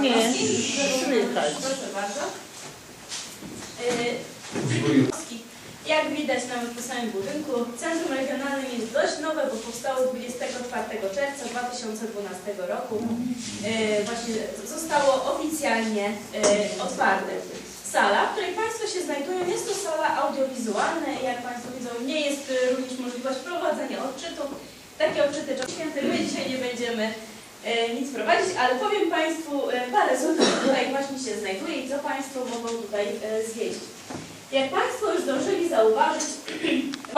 Nie. Y, Jak widać nawet po samym budynku, Centrum Regionalnym jest dość nowe, bo powstało 24 czerwca 2012 roku. Y, Właśnie zostało oficjalnie y, otwarte. Sala, w której Państwo się znajdują, jest to sala audiowizualna i jak Państwo widzą, nie jest y, również możliwość prowadzenia odczytu. Takie odczyty święty my dzisiaj nie będziemy e, nic prowadzić, ale powiem Państwu e, parę słów, tutaj właśnie się znajduje i co Państwo mogą tutaj zwiedzić. Jak Państwo już zdążyli zauważyć,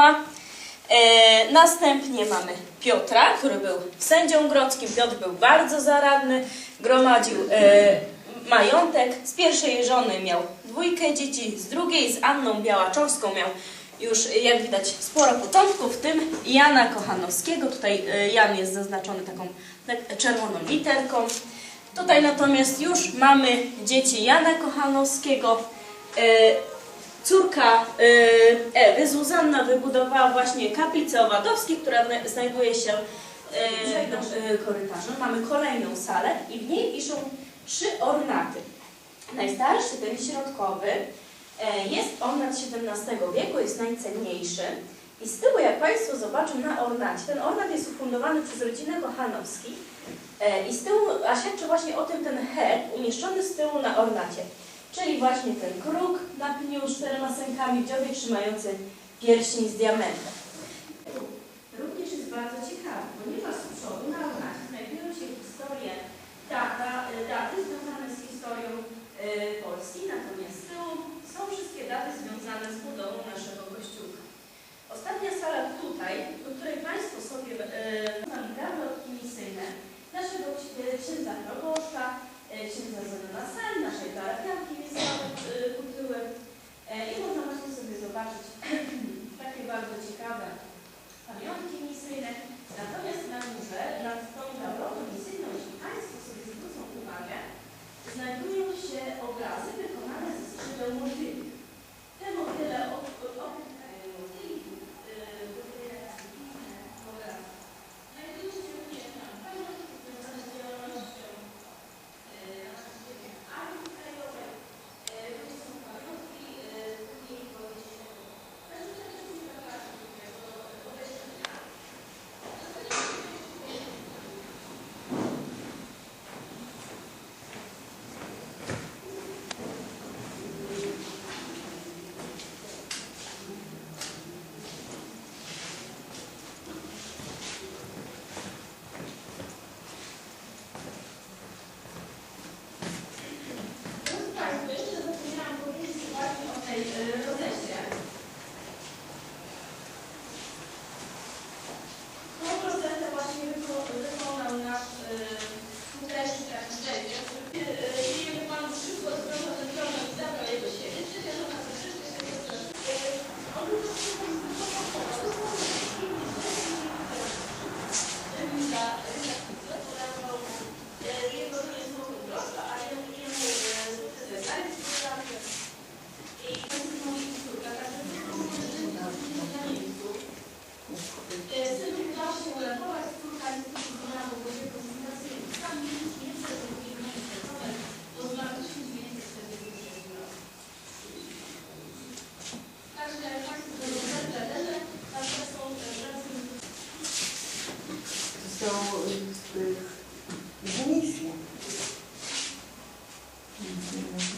e, następnie mamy Piotra, który był sędzią grodzkim. Piotr był bardzo zaradny, gromadził e, majątek. Z pierwszej żony miał dwójkę dzieci, z drugiej z Anną Białaczowską miał już, jak widać, sporo potomków, w tym Jana Kochanowskiego. Tutaj e, Jan jest zaznaczony taką tak, czerwoną literką. Tutaj natomiast już mamy dzieci Jana Kochanowskiego. E, Córka Ewy, Zuzanna, wybudowała właśnie kaplicę Owadowskich, która zna- znajduje się na korytarzu. Mamy kolejną salę i w niej wiszą trzy ornaty. Najstarszy, ten środkowy, e, jest ornat XVII wieku, jest najcenniejszy. I z tyłu, jak Państwo zobaczą na ornacie, ten ornat jest ufundowany przez rodzinę Kochanowskich e, i z tyłu, a świadczy właśnie o tym ten herb umieszczony z tyłu na ornacie. Czyli właśnie ten kruk na pniu z czterema sękami dziobie trzymający pierścień z diamentem. Również jest bardzo ciekawy, ponieważ z przodu na ornacie znajdują się historie, data, e, daty związane z historią e, Polski, natomiast z tyłu są wszystkie daty związane z budową naszego kościółka. Ostatnia sala tutaj, do której Państwo sobie e, mamy gablotki misyjne naszego ksi- księdza proboszcza, e, księdza Zenona Sali, naszej parafianki e, Kutyły e, i można właśnie sobie zobaczyć takie bardzo ciekawe pamiątki misyjne. Natomiast na górze, nad tą gablotą misyjną, jeśli Państwo Nic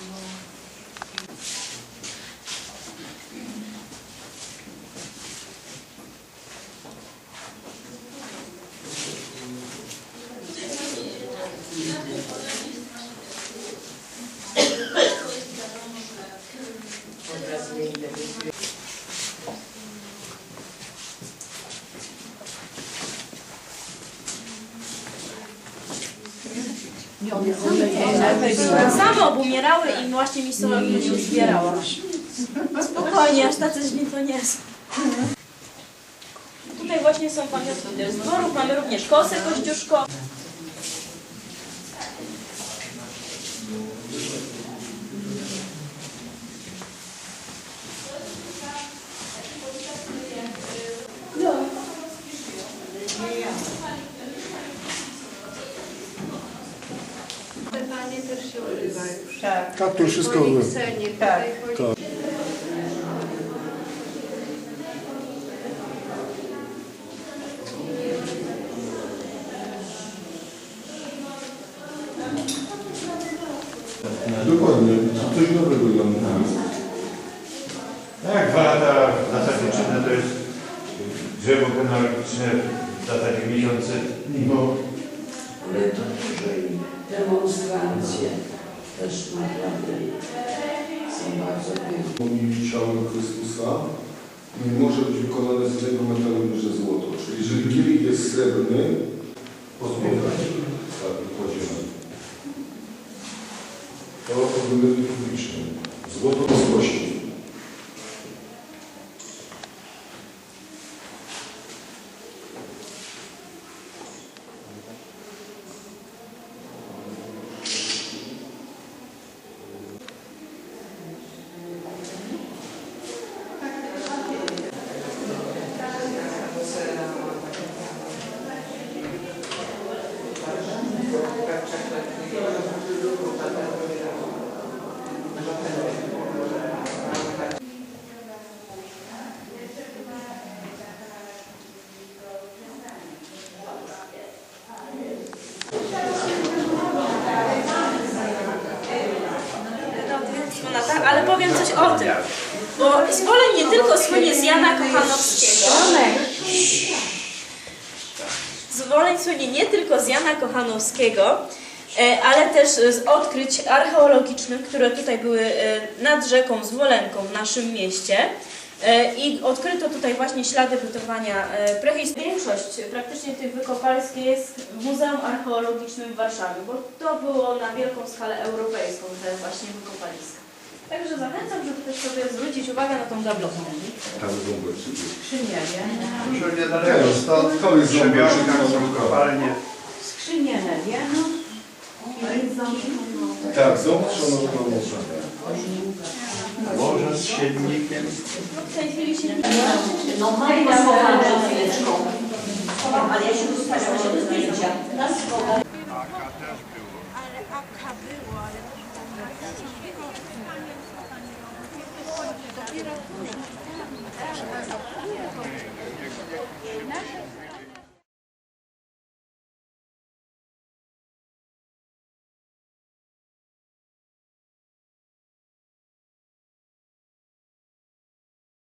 Same obumierały i właśnie misologia się zbierała. Spokojnie, aż tacy źli to nie są. Tutaj właśnie są pamiątki z dworów, mamy również kosę kościuszko. się odbywają. Tak, to wszystko było. Tak, tak. Dokładnie, coś nowego dla mnie. Tak, dwa lata w zasadzie czynne to jest drzewo genealogiczne w zasadzie miesiące. No, Ale to dużo demonstracje też naprawdę są bardzo piękne. i ciało Chrystusa nie może być wykonane z innego metalu niż złoto. Czyli jeżeli kielich jest srebrny, pozmieniać. Tak, podziemny. To argumenty publiczne. Złoto to złości. Sonata, ale powiem coś o tym. Bo Zwoleń nie tylko słynie z Jana Kochanowskiego. Zwoleń słynie nie tylko z Jana Kochanowskiego, e, ale też z odkryć archeologicznych, które tutaj były e, nad rzeką Zwolenką w naszym mieście. E, I odkryto tutaj właśnie ślady bytowania e, prehistorycznych. Większość praktycznie tych wykopalisk jest w Muzeum Archeologicznym w Warszawie, bo to było na wielką skalę europejską te właśnie wykopaliska. Także zachęcam, żeby też sobie zwrócić uwagę na tą gablotę. Tam Gumburg. Skrzynię no. Może niedaleko stąd kogoś przebiornik na. Skrzynię. Tak, ząb szanowna morza. Morze z siednikiem. No Maria chowam przed chwileczką. Ale ja się dostałam do zdjęcia. Aka też było. Ale Aka było, tak, ale... Gracias.